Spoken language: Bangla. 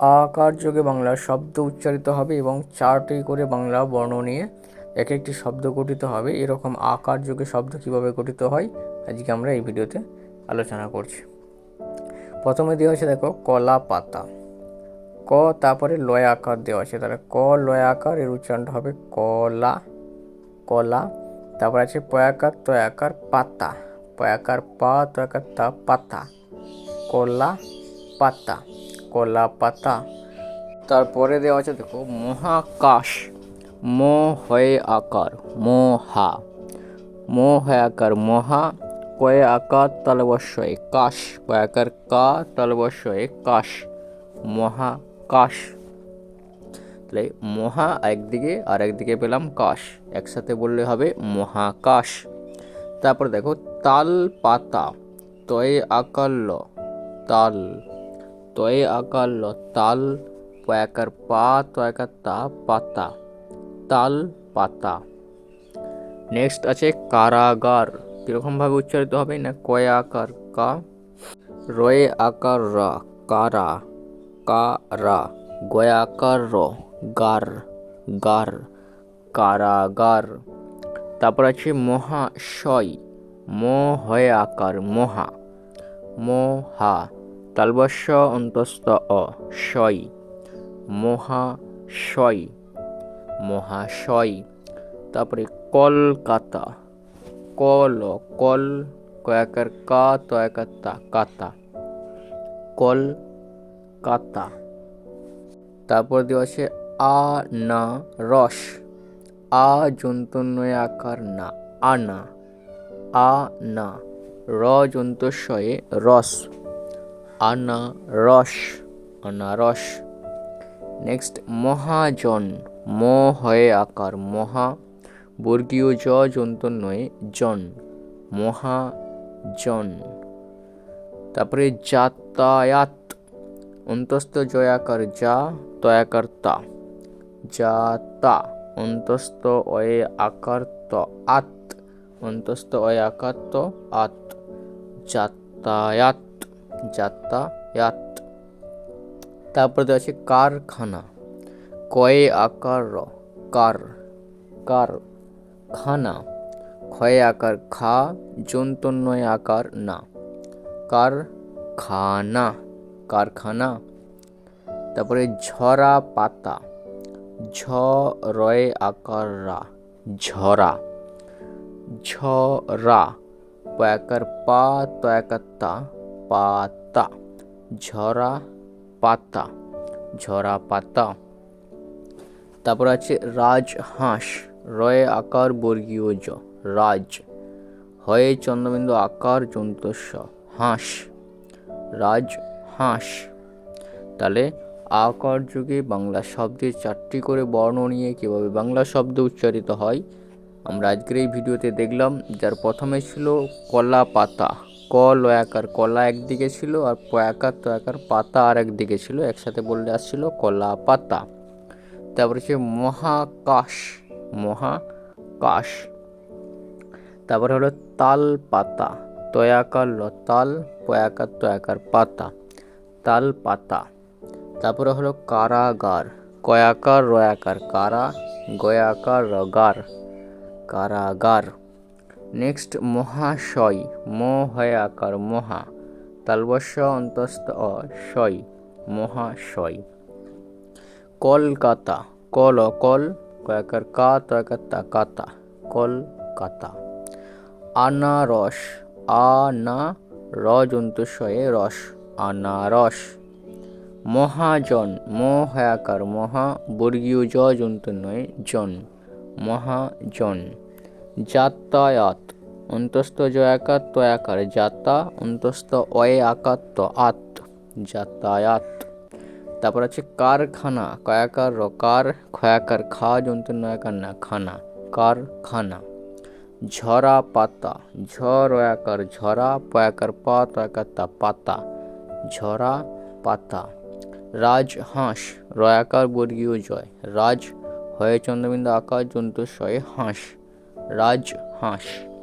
আকার যোগে বাংলা শব্দ উচ্চারিত হবে এবং চারটি করে বাংলা বর্ণ নিয়ে এক একটি শব্দ গঠিত হবে। এরকম আকার যোগে শব্দ কীভাবে গঠিত হয়? আজকে আমরা এই ভিডিওতে আলোচনা করছি। প্রথমে দেওয়া আছে, দেখো কলা পাতা ক, তারপরে লয় আকার দেওয়া আছে। তাহলে ক, লয় আকার, এর উচ্চারণটা হবে কলা কলা তারপর আছে পয়াকার তয়াকার পাতা পয়াকার পা তয়াকার তা পাতা কলা পাতা কলা পাতা। তারপরে দেওয়া আছে, দেখো, মহাকাশ। ম হয়ে আকার, মহা। ম হয়ে আকার, মহা। কয়ে আকার, তালবস্যয় কাশ। কয়ে আকার, কা, তালবস্যয় কাশ। মহাকাশ। তাহলে মহা একদিকে আর একদিকে পেলাম কাশ। একসাথে বললে হবে মহাকাশ। তারপর দেখো, তাল পাতা। তয়ে আকার ল, তাল। তয়ে আকার ল তাল পয়াকার পা, তয়াকার তা, পাতা, তাল, পাতা। নেক্সট আছে কারাগার। কীরকমভাবে উচ্চারিত হবে না, কয় আকার? কা। রয়ে আকার র, কারা। কারা। গয়াকার র, গার। গার। কারাগার। তারপর আছে মহাশয়। ম হয়ে আকার মহা। মহা। তালবস্য অন্তস্থ অ শয় মহাশয় মহাশয় তারপরে কলকাতা। কল কল, কয়াকার কা তয়াকার তা কাতা। কল কাতা তারপর দেওয়া আছে আ, না, রস। আ, জন্তন্বয় আকার না। আনা আ, না। র, জন্তস্বয়ে রস। আনা রস আনারস নেক্সট মহাজন ম হয়ে আকার মহা বর্গীয় জ জন্তন্বয়ে জন মহাজন তারপরে যাতায়াত অন্তস্থ জয়াকার যা তয়াকার তা যাতা অন্তস্থ অয়ে আকার ত আত অন্তস্থ অয়ে আকার ত আত যাতায়াত যাতায়াত তারপর দেওয়া আছে কারখানা। কয়ে আকার র, কার কার, খানা। ক্ষয়ে আকার খা জন্তন্বয় আকার না। কার খানা কারখানা। তারপরে ঝরা পাতা ঝ রয়ে আকার রা, ঝরা। ঝরা পয়াকার পা তয়াকার তা। পাতা, ঝরা পাতা ঝরা পাতা। তারপর আছে রাজহাঁস, রয়ে আকার বর্গীয় জ, রাজ। হয়ে চন্দ্রবিন্দু আকার জন্তস্ব হাঁস রাজ হাঁস তাহলে আকার যুগে বাংলা শব্দের চারটি করে বর্ণ নিয়ে কীভাবে বাংলা শব্দ উচ্চারিত হয়, আমরা আজকের এই ভিডিওতে দেখলাম, যার প্রথমে ছিল কলা পাতা ক লয়াকার কলা একদিকে ছিল আর পয়াকার তয়াকার পাতা আর একদিকে ছিল, একসাথে বললে আসছিল কলা পাতা। তারপরে হচ্ছে মহাকাশ মহাকাশ। তারপরে হলো তাল পাতা তয়াকার ল তাল পয়াকার তয়াকার পাতা, তাল পাতা। তারপরে হলো কারাগার কয়াকার রয়াকার কারা গয়াকার রগার কারাগার। নেক্সট মহাশয় ম হয় আকার মহা। তালবস্য অন্তস্থ অ, শয়, মহাশয়। কলকাতা, কল কল, কয়াকার কা, তয়াকার তা, কাতা। কলকাতা। আনারস আ না র জন্তুশয়ে রস, আনারস। মহাজন ম হয়াকার মহা বর্গীয় জ জন্তু নয়, জন। মহাজন। যাতায়াত অন্তস্থ জয়াকার তয়াকার যাতা অন্তস্থ অয়ে আকার আত। যাতায়াত তারপর আছে কারখানা, কয়াকার রকার খয়াকার খা জন্তু নয়াকার না, খানা, কারখানা। ঝরা পাতা ঝর রয়াকার, ঝরা, পয়াকার পা, তয়াকার তা, পাতা। ঝরা পাতা। রাজ রাজহাঁস, রয়াকার, বর্গীয় জয়। রাজ হয়ে চন্দ্রবিন্দু আকার জন্তু হাঁস। রাজহাঁস।